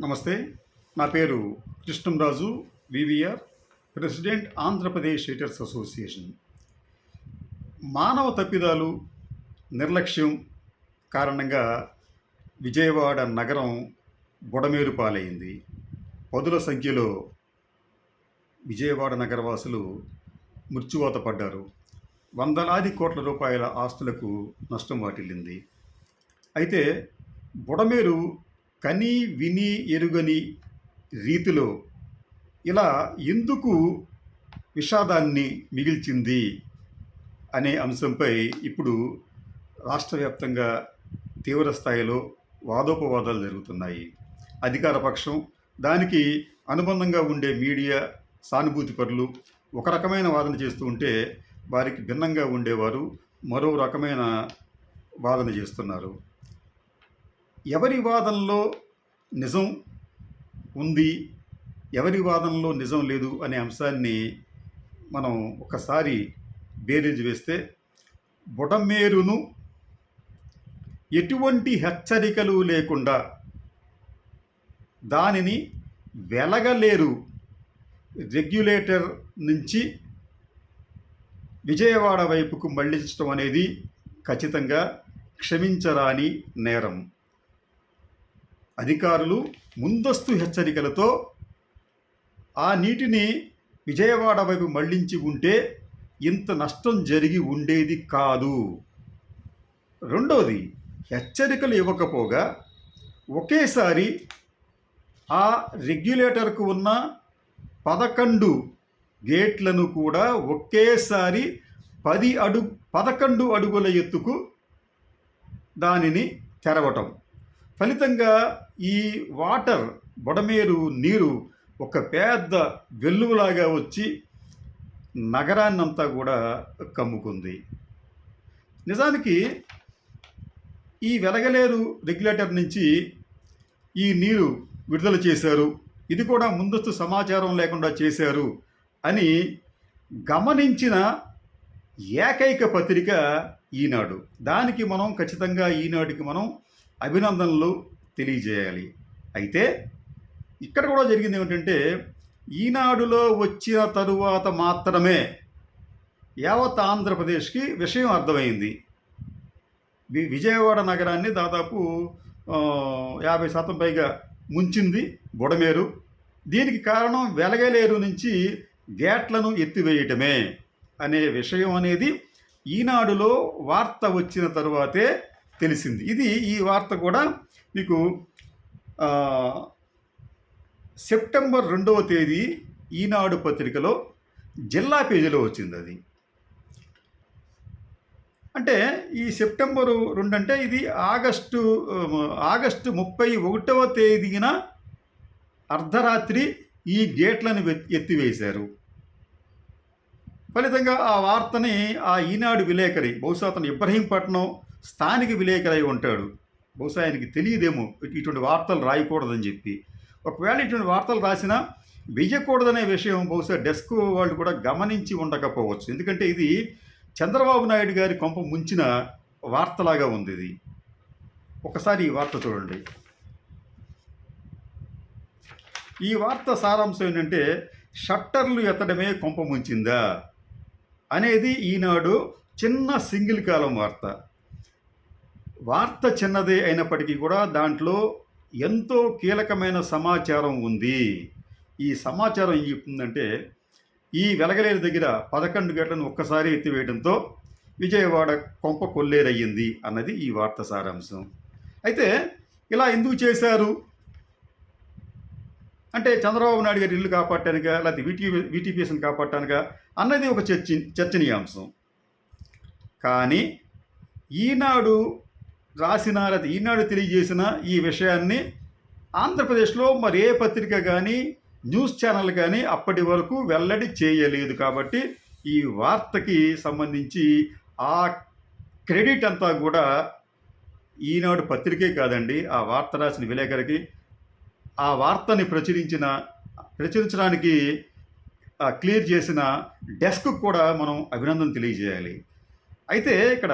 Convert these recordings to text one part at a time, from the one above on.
నమస్తే నా పేరు Krishnamraju VVR president Andhra Pradesh writers association. మానవ తప్పిదాలు నిర్లక్ష్యం కారణంగా విజయవాడ నగరం బుడమేరు పాలైంది. పదుల సంఖ్యలో విజయవాడ నగరవాసులు మృత్యువాత పడ్డారు. వందలాది కోట్ల రూపాయల ఆస్తులకు నష్టం వాటిల్లింది. అయితే బుడమేరు కని విని ఎరుగని రీతిలో ఇలా ఎందుకు విషాదాన్ని మిగిల్చింది అనే అంశంపై ఇప్పుడు రాష్ట్ర వ్యాప్తంగా తీవ్ర స్థాయిలో వాదోపవాదాలు జరుగుతున్నాయి. అధికార పక్షం దానికి అనుబంధంగా ఉండే మీడియా సానుభూతి పరులు ఒక రకమైన వాదన చేస్తూ ఉంటే వారికి భిన్నంగా ఉండేవారు. మరో రకమైన వాదన చేస్తున్నారు. ఎవరి వాదనలో నిజం ఉంది ఎవరి వాదనలో నిజం లేదు అనే అంశాన్ని మనం ఒకసారి బేరీజ్ వేస్తే బుడమేరును ఎటువంటి హెచ్చరికలు లేకుండా దానిని వెలగలేరు. రెగ్యులేటర్ నుంచి విజయవాడ వైపుకు మళ్ళించడం అనేది ఖచ్చితంగా క్షమించరాని నేరం. అధికారులు ముందస్తు హెచ్చరికలతో ఆ నీటిని విజయవాడ వైపు మళ్ళించి ఉంటే ఇంత నష్టం జరిగి ఉండేది కాదు. రెండవది హెచ్చరికలు ఇవ్వకపోగా ఒకేసారి ఆ రెగ్యులేటర్కు ఉన్న పదకొండు గేట్లను కూడా ఒకేసారి పది అడుగు పదకొండు అడుగుల ఎత్తుకు దానిని తెరవటం. ఫలితంగా ఈ వాటర్ బొడమేరు నీరు ఒక పెద్ద వెల్లువలాగా వచ్చి నగరాన్నంతా కూడా కమ్ముకుంది. నిజానికి ఈ వెలగలేరు రెగ్యులేటర్ నుంచి ఈ నీరు విడుదల చేశారు. ఇది కూడా ముందస్తు సమాచారం లేకుండా చేశారు అని గమనించిన ఏకైక పత్రిక ఈనాడు. దానికి మనం ఖచ్చితంగా ఈనాటికి మనం అభినందనలు తెలియజేయాలి. అయితే ఇక్కడ కూడా జరిగింది ఏమిటంటే ఈనాడులో వచ్చిన తరువాత మాత్రమే యావత్ ఆంధ్రప్రదేశ్కి విషయం అర్థమైంది. వి- విజయవాడ నగరాన్ని దాదాపు యాభై శాతం పైగా ముంచింది బుడమేరు. దీనికి కారణం వెలగలేరు నుంచి గేట్లను ఎత్తివేయటమే అనే విషయం అనేది ఈనాడులో వార్త వచ్చిన తరువాతే తెలిసింది. ఇది ఈ వార్త కూడా మీకు సెప్టెంబర్ రెండవ తేదీ ఈనాడు పత్రికలో జిల్లా పేజీలో వచ్చింది అది. అంటే ఈ సెప్టెంబరు రెండు అంటే ఇది ఆగస్టు ఆగస్టు ముప్పై ఒకటవ తేదీన అర్ధరాత్రి ఈ గేట్లను ఎత్తివేశారు. ఫలితంగా ఆ వార్తని ఆ ఈనాడు విలేకరి బహుశా అతను ఇబ్రహీంపట్నం స్థానిక విలేకరై ఉంటాడు. బహుశా ఆయనకి తెలియదేమో ఇటువంటి వార్తలు రాయకూడదని చెప్పి. ఒకవేళ ఇటువంటి వార్తలు రాసినా వెయ్యకూడదనే విషయం బహుశా డెస్క్ వాళ్ళు కూడా గమనించి ఉండకపోవచ్చు. ఎందుకంటే ఇది చంద్రబాబు నాయుడు గారి కొంప ముంచిన వార్తలాగా ఉంది ఇది. ఒకసారి ఈ వార్త చూడండి. ఈ వార్త సారాంశం ఏంటంటే షట్టర్లు ఎత్తడమే కొంప ముంచిందా? అనేది ఈనాడు చిన్న సింగిల్ కాలం వార్త. వార్త చిన్నదే అయినప్పటికీ కూడా దాంట్లో ఎంతో కీలకమైన సమాచారం ఉంది. ఈ సమాచారం ఏం చెప్తుందంటే ఈ వెలగలేరు దగ్గర పదకొండు గంటలను ఒక్కసారి ఎత్తివేయడంతో విజయవాడ కొంప కొల్లేరయ్యింది అన్నది ఈ వార్త సారాంశం. అయితే ఇలా ఎందుకు చేశారు? అంటే చంద్రబాబు నాయుడు గారి ఇల్లు కాపాడటానిక లేకపోతే వీటీ వీటీపీఎస్ని కాపాడటానిక అన్నది ఒక చర్చి చర్చనీయాంశం. కానీ ఈనాడు రాసినారది. ఈనాడు తెలియజేసిన ఈ విషయాన్ని ఆంధ్రప్రదేశ్లో మరి ఏ పత్రిక కానీ న్యూస్ ఛానల్ కానీ అప్పటి వరకు వెల్లడి చేయలేదు కాబట్టి ఈ వార్తకి సంబంధించి ఆ క్రెడిట్ అంతా కూడా ఈనాడు పత్రికే కాదండి. ఆ వార్త రాసిన విలేకరికి ఆ వార్తని ప్రచురించిన ప్రచురించడానికి క్లియర్ చేసిన డెస్క్ కూడా మనం అభినందన తెలియజేయాలి. అయితే ఇక్కడ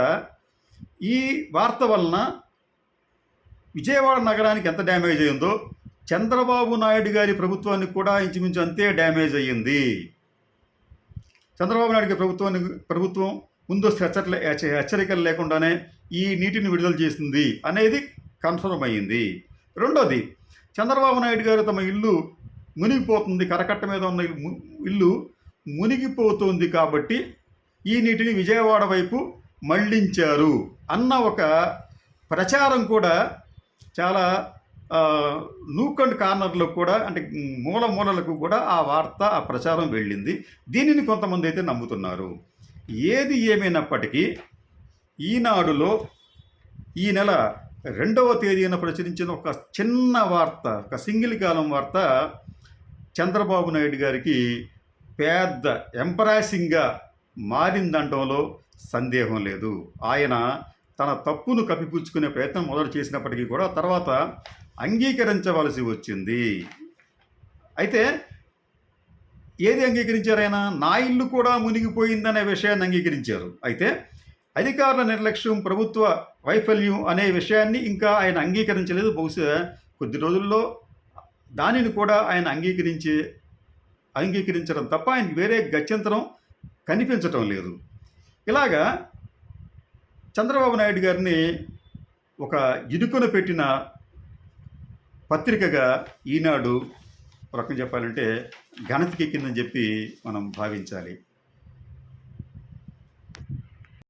ఈ వార్త వలన విజయవాడ నగరానికి ఎంత డ్యామేజ్ అయిందో చంద్రబాబు నాయుడు గారి ప్రభుత్వానికి కూడా ఇంచుమించు అంతే డ్యామేజ్ అయ్యింది. చంద్రబాబు నాయుడు గారి ప్రభుత్వానికి ప్రభుత్వం ముందస్తు హెచ్చరికలు హెచ్చరికలు లేకుండానే ఈ నీటిని విడుదల చేసింది అనేది కన్ఫర్మ్ అయ్యింది. రెండోది చంద్రబాబు నాయుడు గారు తమ ఇల్లు మునిగిపోతుంది కరకట్ట మీద ఉన్న ఇల్లు ఇల్లు మునిగిపోతుంది కాబట్టి ఈ నీటిని విజయవాడ వైపు మళ్ళించారు. అన్న ఒక ప్రచారం కూడా చాలా నూక్ అండ్ కార్నర్లో కూడా అంటే మూల మూలలకు కూడా ఆ వార్త ఆ ప్రచారం వెళ్ళింది. దీనిని కొంతమంది అయితే నమ్ముతున్నారు. ఏది ఏమైనప్పటికీ ఈనాడులో ఈ నెల రెండవ తేదీన ప్రచురించిన ఒక చిన్న వార్త ఒక సింగిల్ కాలం వార్త చంద్రబాబు నాయుడు గారికి పెద్ద ఎంపరాసింగ్గా మారిందంటంలో సందేహం లేదు. ఆయన తన తప్పును కప్పిపుచ్చుకునే ప్రయత్నం మొదలు చేసినప్పటికీ కూడా తర్వాత అంగీకరించవలసి వచ్చింది. అయితే ఏది అంగీకరించారైనా నా ఇల్లు కూడా మునిగిపోయిందనే విషయాన్ని అంగీకరించారు. అయితే అధికారుల నిర్లక్ష్యం ప్రభుత్వ వైఫల్యం అనే విషయాన్ని ఇంకా ఆయన అంగీకరించలేదు. బహుశా కొద్ది రోజుల్లో దానిని కూడా ఆయన అంగీకరించి అంగీకరించడం తప్ప ఆయనకి వేరే గత్యంతరం కనిపించటం లేదు. ఇలాగా చంద్రబాబు నాయుడు గారిని ఒక ఇరుకున పెట్టిన పత్రికగా ఈనాడు రకం చెప్పాలంటే ఘనతకి ఎక్కిందని చెప్పి మనం భావించాలి.